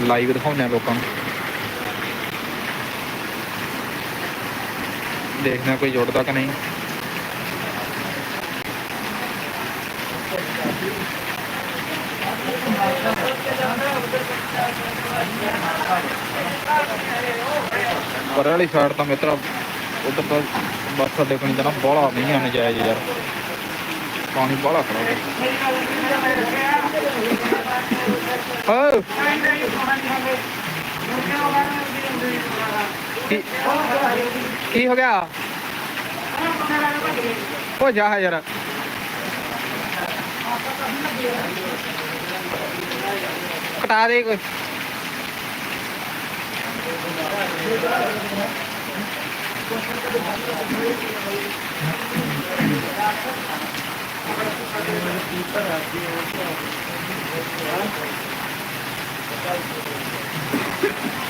Live ਦਿਖਾਉਂਦੇ ਆ ਲੋਕਾਂ ਨੂੰ। ਦੇਖਦੇ ਆ ਕੋਈ ਜੁੜਦਾ ਕਿ ਨਹੀਂ। ਪਰ ਵਾਲੀ ਸਾਈਡ ਤਾਂ ਮਿੱਤਰਾ, ਉਧਰ ਤਾਂ ਬੱਸ ਸਾਡੇ ਕੋਲ ਜਨਾ ਬੋਲਾ ਨਹੀਂ ਆ ਨਜਾਇਜ਼ ਯਾਰ। ਪਾਣੀ ਬੋਲਾ ਖੜਾ ਹੋ ਕੀ ਕੀ ਹੋ ਗਿਆ? ਹੋ ਜਾ ਯਾਰ। ਕਟਾ ਦੇ ਕੋਈ। Thank you.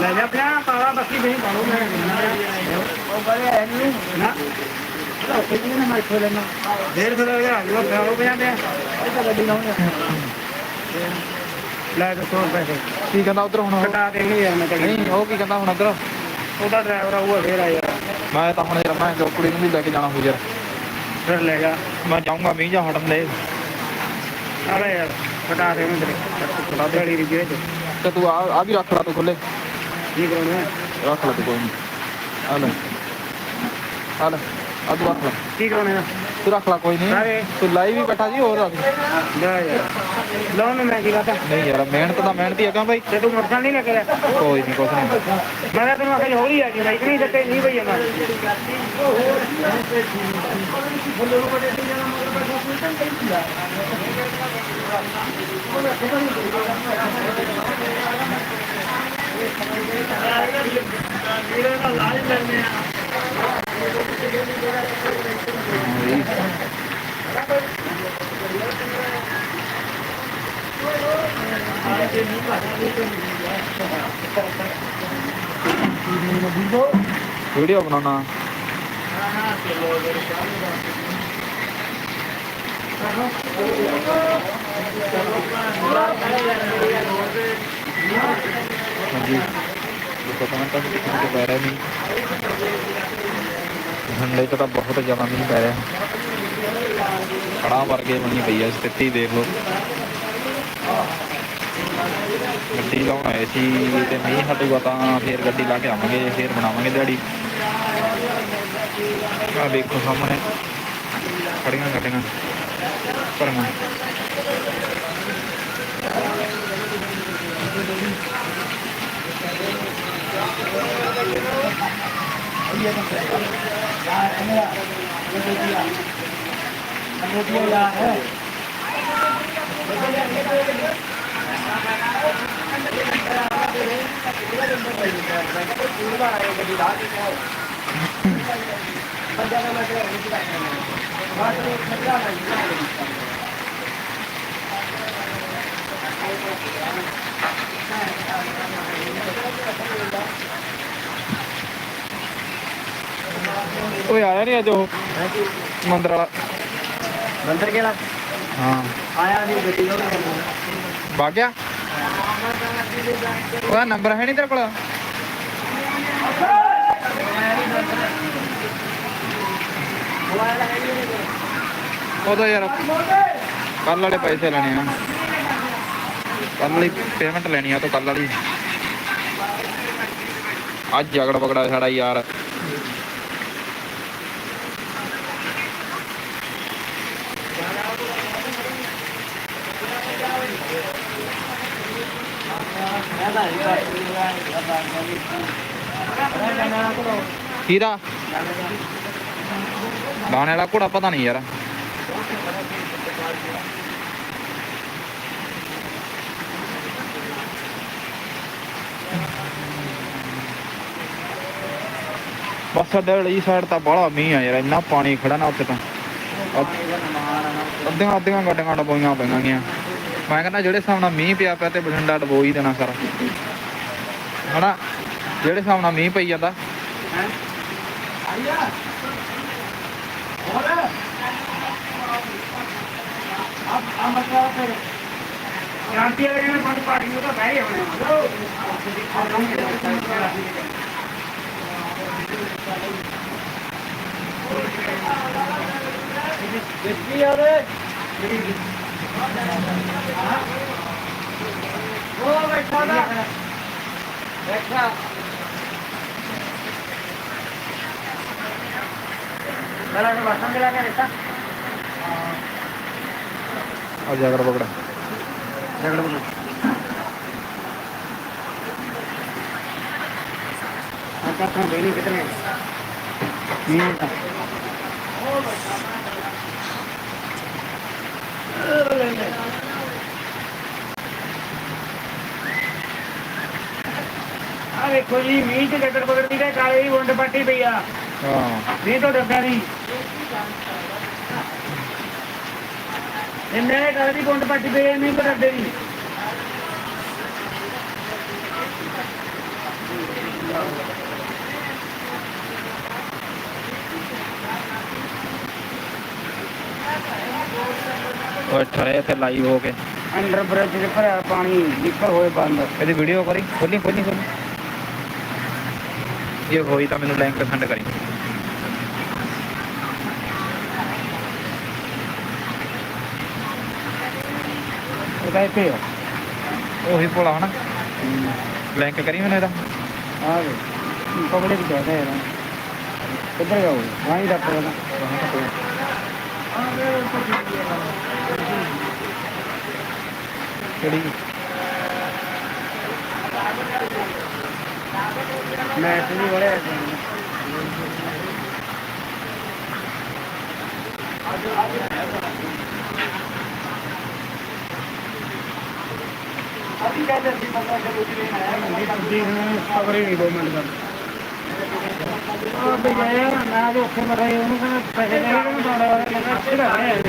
ਲੈ ਜਾ ਪਿਆ ਪਾਲਾ ਬੱਕੀ ਨਹੀਂ ਪਾਲੋ ਮੈਂ। ਉਹ ਬੜੇ ਹੈ ਨਹੀਂ ਨਾ। ਲੋ ਕਿੰਨੇ ਨਾ। ਮੈਂ ਖੋਲੇ ਨਾ ਦੇਰ ਫਿਰ ਆ ਗਿਆ ਲੋ ਪਾਲੋ ਪਿਆ ਪਿਆ। ਇਹ ਤਾਂ ਗੱਡੀ ਲਾਉਂਦੇ ਲੈ ਕੇ 100 ਰੁਪਏ ਕੀ ਕਹਿੰਦਾ ਉਧਰ ਹੁਣ ਉਹ? ਕਟਾ ਦੇਂਗੇ ਯਾਰ ਮੈਂ ਕੜੀ ਨਹੀਂ ਉਹ ਕੀ ਕਹਿੰਦਾ ਹੁਣ ਉਧਰ? ਉਹਦਾ ਡਰਾਈਵਰ ਆਊਗਾ ਫੇਰ ਆ ਯਾਰ। ਮੈਂ ਤਾਂ ਹੁਣ ਯਾਰ ਮੈਂ ਜੋ ਕੁੜੀ ਨੂੰ ਵੀ ਲੈ ਕੇ ਜਾਣਾ ਹੋ ਯਾਰ। ਫਿਰ ਲੈ ਜਾ। ਮੈਂ ਜਾਊਂਗਾ ਮੀਂਹ ਜਾ ਹਟਣ ਦੇ। ਆ ਯਾਰ ਚ। ਤੇ ਤੂੰ ਆ ਆ ਵੀ ਰੱਖ ਲੈ ਤੂੰ ਖੁੱਲੇ ਕੀ ਕਰਾਉਣਾ ਰੱਖ ਲੈ ਤੂੰ ਕੋਈ ਨਹੀਂ ਆ ਲੈ। ਆ ਲੈ। ਆ ਤੂੰ ਰੱਖ ਲੈ। ਕੀ ਕਰਾਉਣਾ ਤੂੰ ਰੱਖ ਲੈ ਕੋਈ ਨਹੀਂ। ਤੂੰ ਲਾਈ ਵੀ ਬੈਠਾ ਜੀ ਹੋਰ ਰੱਖ ਜਾ ਯਾਰ ਲਾਉਣ ਨੂੰ ਮੈਂ ਕੀ ਕਹਤਾ ਨਹੀਂ ਯਾਰ ਮਿਹਨਤ ਤਾਂ ਮਿਹਨਤ ਹੀ ਹੈਗਾ ਬਾਈ? ਤੇ ਤੂੰ ਮੋਟਰਸਾਈਕਲ ਨਹੀਂ ਲੈ ਕੇ ਆਇਆ। ਕੋਈ ਨਹੀਂ ਕੁਛ ਨਹੀਂ ਮੈਂ ਤਾਂ ਤੈਨੂੰ ਆਖਿਆ ਹੋਰ ਹੀ ਆ ਗਈ ਬਾਈਕ ਨਹੀਂ ਦਿੱਤੇ ਨਹੀਂ ਭਈਆ ਮੈਂ ਵੀਡੀਓ ਬਣਾਉਣਾ। ਹਾਂਜੀ। ਦੇਖੋ ਕਮੈਂਟਾਂ ਵਿੱਚ ਕਿਤੇ ਕਿਤੇ ਪੈ ਰਿਹਾ ਨਹੀਂ ਹੰਡੇ ਤਾਂ ਬਹੁਤ ਜ਼ਿਆਦਾ ਮੀਂਹ ਪੈ ਰਿਹਾ। ਖੜਾ ਵਰਗੇ ਬਣੀ ਪਈ ਆ ਸਥਿਤੀ ਦੇਖ ਲਓ। ਗੱਡੀ ਲਾਉਣ ਆਏ ਸੀ ਤੇ ਮੀਂਹ ਹਟੂਗਾ ਤਾਂ ਫੇਰ ਗੱਡੀ ਲਾ ਕੇ ਆਵਾਂਗੇ, ਫੇਰ ਬਣਾਵਾਂਗੇ ਦਿਹਾੜੀ। ਆ ਦੇਖੋ ਸਾਹਮਣੇ, ਖੜੀਆਂ ਗੱਡੀਆਂ ਭਰੀਆਂ ਓਏ ਆਇਆ ਨਹੀਂ ਅੱਜ ਉਹ ਮੰਦਰ ਵਾਲਾ। ਮੰਦਰ ਕੇ ਲਾ ਹਾਂ। ਆਇਆ ਨਹੀਂ ਗੱਡੀ ਨੂੰ ਵਗ ਗਿਆ? ਉਹਦਾ ਨੰਬਰ ਹੈ ਨਹੀਂ ਤੇਰੇ ਕੋਲ? ਉਹਦਾ ਯਾਰ ਕੱਲ ਵਾਲੇ ਪੈਸੇ ਲੈਣੇ ਆ। ਕੱਲ ਵਾਲੀ ਪੇਮੈਂਟ ਲੈਣੀ ਆ ਤਾਂ ਕੱਲ ਵਾਲੀ। ਅੱਜ ਝਗੜਾ ਪਕੜਾ ਸਾਡਾ ਯਾਰ। ਹੀਰਾ? ਗਾਣੇ ਵਾਲਾ ਘੋੜਾ ਪਤਾ ਨਹੀਂ ਯਾਰ। ਬਸ ਅੱਡੇ ਵਾਲੀ ਸਾਈਡ ਤਾਂ ਬੜਾ ਮੀਂਹ ਆ ਯਾਰ, ਇੰਨਾ ਪਾਣੀ ਖੜਾ ਨਾ ਉੱਥੇ ਤਾਂ। ਅੱਧੀਆਂ ਅੱਧੀਆਂ ਗੱਡੀਆਂ ਡਬੋਈਆਂ ਪਈਆਂ ਗੀਆਂ। ਮੈਂ ਕਹਿੰਦਾ ਜਿਹੜੇ ਹਿਸਾਬ ਨਾਲ ਮੀਂਹ ਪਿਆ ਪਿਆ ਤੇ ਬਠਿੰਡਾ ਡਬੋ ਹੀ ਦੇਣਾ ਸਾਰਾ ਹਨਾ ਜਿਹੜੇ ਹਿਸਾਬ ਨਾਲ ਮੀਂਹ ਪਈ ਜਾਂਦਾ ਕ੍ਰਾਂਤੀ ਵਾਲੇ ਨੇ ਪੰਜ ਪਾਰਟੀ ਨੂੰ ਤਾਂ ਬਹਿ ਹੋਣੇ ਦੇਖੀ ਯਾਰ ਉਹ ਬੈਠਾ ਦਾ ਬੈਠਾ ਮੇਰਾ ਨੂੰ ਵਸਣ ਦੇ ਲਾ ਕੇ ਦਿੱਤਾ ਆ ਜਾਗਰ ਪਕੜਾ ਝਗੜ ਬੋਲ ਆਪਾਂ ਤਾਂ ਬੇਲੀ ਕਿਤਨੇ ਮੀਂਹ ਤਾਂ ਆ ਵੇਖੋ ਜੀ ਮੀਂਹ ਚ ਗੱਡੜ ਪਕੜਦੀ ਤੇ ਕਾਲੇ ਦੀ ਵੰਡ ਪੱਟੀ ਪਈ ਆ ਹਾਂ ਮੀਂਹ ਤੋਂ ਡਰਦਾ ਨਹੀਂ ਇੰਨੇ ਕਾਲੇ ਦੀ ਵੰਡ ਪੱਟੀ ਪਈ ਆ ਮੀਂਹ ਤੋਂ ਡਰਦੇ ਨਹੀਂ ਓਏ ਠਰੇ ਇੱਥੇ ਲਾਈਵ ਹੋ ਕੇ। ਅੰਡਰ ਬ੍ਰਿਜ ਦੇ ਭਰਿਆ ਪਾਣੀ ਨਿਕਲ ਹੋਏ ਬੰਦ। ਇਹਦੀ ਵੀਡੀਓ ਕਰੀ ਖੋਲੀ ਖੋਲੀ ਖੋਲੀ। ਜੇ ਹੋਈ ਤਾਂ ਮੈਨੂੰ ਲਿੰਕ ਸੈਂਡ ਕਰੀ। ਉਹਦਾ ਇੱਥੇ ਆ। ਉਹੀ ਭੋਲਾ ਹਨਾ? ਲਿੰਕ ਕਰੀ ਮੈਨੂੰ ਇਹਦਾ। ਆ ਵੇ ਵੀ ਜਾਦਾ ਯਾਰ। ਕਿੱਧਰ ਜਾਓ ਵਾਹੀਂ ਦਾ ਕਿਹੜੀ? ਮੈਂ ਤੇ ਵੀ ਵੜਿਆ ਅਭੀ ਕਹਿੰਦੇ ਸੀ ਬੰਦਾ ਜਦੋਂ ਨਾ ਆਇਆ ਜੀ ਖਬਰ ਹੀ ਨਹੀਂ ਦੋ ਮਿੰਟ ਦਾ ਆ ਬਈ ਯਾਰ ਨਾ ਜੋ ਉੱਥੇ ਮਰੇ ਉਹਨੂੰ ਕਹਿੰਦਾ ਪੈਸੇ ਦੇ ਉਹਨੂੰ ਤੁਹਾਡਾ ਵਾਲਾ ਕਹਿੰਦਾ ਕਿਹੜਾ ਹੈ।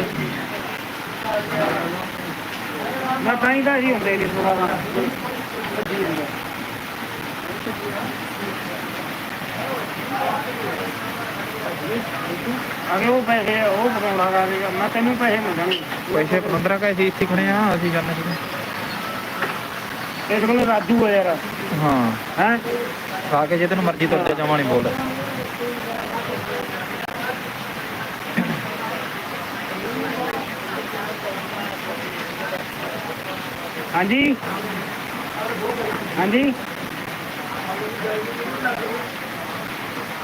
ਮੈਂ ਤਾਂ ਹੀ ਤਾਂ ਜੀ ਹੁੰਦੇ ਨਹੀਂ ਥੋੜਾ ਅਗੇ ਉਹ ਪੈਸੇ ਉਹ ਬਤਾਉਣਾ ਕਰੇਗਾ ਮੈਂ ਤੈਨੂੰ ਪੈਸੇ ਮੰਗਾਂਗਾ। ਪੈਸੇ 15 ਕਾ ਅਸੀਂ ਇੱਥੇ ਖੜੇ ਆ ਅਸੀਂ ਕਰਨੇ। ਸੀ ਇਸ ਕੋਲ ਰਾਜੂ ਆ ਯਾਰ। ਹਾਂ। ਹੈ? ਖਾ ਕੇ ਜੇ ਤੈਨੂੰ ਮਰਜ਼ੀ ਤੁਰ ਜਾ ਜਮਾ ਨਹੀਂ ਬੋਲ ਹਾਂਜੀ। ਹਾਂਜੀ।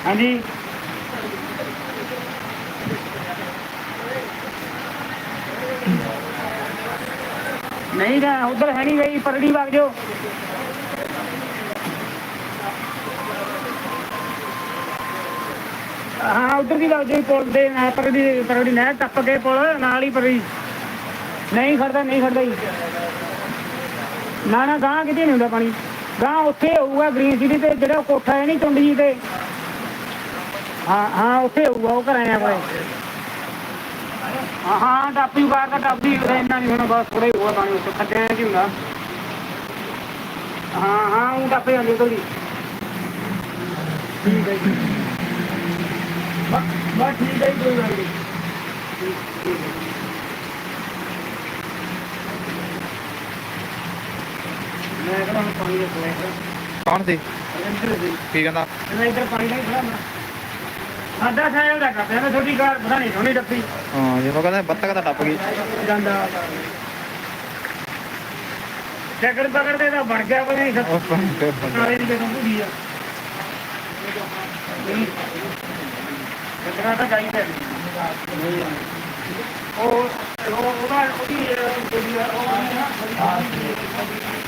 ਹਾਂਜੀ। ਨਹੀਂ ਗਾ ਉਧਰ ਹੈ ਨਹੀਂ ਗਈ ਪਰੜੀ ਵਗ ਜਾਓ। ਹਾਂ, ਉਧਰ ਦੀ ਵਗ ਜਾਓ ਪੁਲ ਦੇ ਨਾਲ ਪਰੜੀ ਪਰੜੀ ਨਹਿਰ ਟੱਪ ਕੇ ਪੁਲ, ਨਾਲ ਹੀ ਪਰੜੀ ਨਹੀਂ ਖੜਦਾ ਨਹੀਂ ਖੜਦਾ ਜੀ। ਨਾ ਨਾ ਗਾਂ ਕਿਤੇ ਨਹੀਂ ਹੁੰਦਾ ਪਾਣੀ? ਗਾਂ ਉੱਥੇ ਹੋਊਗਾ ਗ੍ਰੀਨ ਸਿਟੀ ਤੇ ਜਿਹੜਾ ਉਹ ਕੋਠਾ ਹੈ ਨਹੀਂ ਚੁੰਡ ਜੀ ਤੇ। ਹਾਂ ਹਾਂ ਉੱਥੇ ਹੋਊਗਾ ਉਹ ਘਰਾਂ ਕੋਲੇ ਹਾਂ ਹਾਂ ਟਾਪੀ ਬਾਹਰ ਦਾ ਟਾਪੀ ਇੰਨਾ ਨਹੀਂ ਹੋਣਾ ਬਸ ਥੋੜਾ ਹੀ ਹੋਊਗਾ ਪਾਣੀ ਉੱਥੇ ਖੱਡਿਆਂ 'ਚ ਹੀ ਹੁੰਦਾ। ਹਾਂ ਹਾਂ ਉਹ ਟਾਪੇ ਜਾਂਦੇ ਤੋਂ ਜੀ ਠੀਕ ਹੈ ਜੀ। ਬਸ ਬਸ ਠੀਕ ਹੈ ਜੀ, ਕੋਈ ਗੱਲ ਨਹੀਂ ਮੈਂ ਕਹਿੰਦਾ ਹੁਣ ਪਾਣੀ ਦੇ ਕੋਲੇ ਕੌਣ ਸੀ ਇੱਧਰ ਦੇ ਕੀ ਕਹਿੰਦਾ ਮੈਂ ਇੱਧਰ ਪਾਣੀ ਦਾ ਹੀ ਖੜਾ ਮੈਂ ਸਾਡਾ ਸਾਇਲ ਦਾ ਕਰਦੇ ਨੇ ਤੁਹਾਡੀ ਕਾਰ ਪਤਾ ਨਹੀਂ ਸੋਹਣੀ ਡੱਬੀ ਹਾਂ ਜਿਵੇਂ ਕਹਿੰਦੇ ਬੱਤਕ ਤਾਂ ਟੱਪ ਗਈ ਜਾਂਦਾ ਟੱਕਰ ਪਕੜਦੇ ਤਾਂ ਬਣ ਗਿਆ ਉਹ ਬੰਦੇ ਨਾਲੇ ਦੀ ਕਿਦੋਂ ਭੁੱਲੀ ਆ ਟੱਕਰਾਂ ਤਾਂ ਚਾਹੀਦਾ ਉਹ ਉਹ ਉਹਦਾ ਉਹਦੀ ਜਿਹੜੀ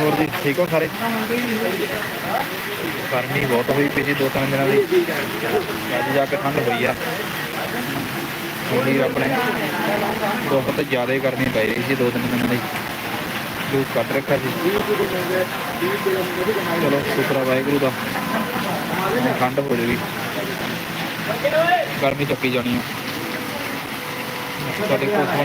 ਹੋਰ ਜੀ, ਠੀਕ ਹੋ ਸਾਰੇ? ਗਰਮੀ ਬਹੁਤ ਹੋਈ ਪਈ ਸੀ ਦੋ ਤਿੰਨ ਦਿਨਾਂ ਦੀ। ਅੱਜ ਜਾ ਕੇ ਠੰਡ ਹੋਈ ਆ। ਥੋੜੀ ਆਪਣੇ ਬਹੁਤ ਜ਼ਿਆਦਾ ਗਰਮੀ ਪੈ ਰਹੀ ਸੀ ਦੋ ਤਿੰਨ ਦਿਨਾਂ ਦੀ। ਜੋ ਕੱਟ ਰੱਖਿਆ ਸੀ। ਚਲੋ, ਸ਼ੁਕਰਾ ਵਾਹਿਗੁਰੂ ਦਾ। ਠੰਡ ਹੋ ਜੂਗੀ। ਗਰਮੀ ਚੱਕੀ ਜਾਣੀ ਆ। ਸਾਡੇ ਕੋਲ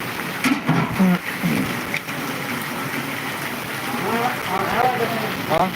ਹਾਂ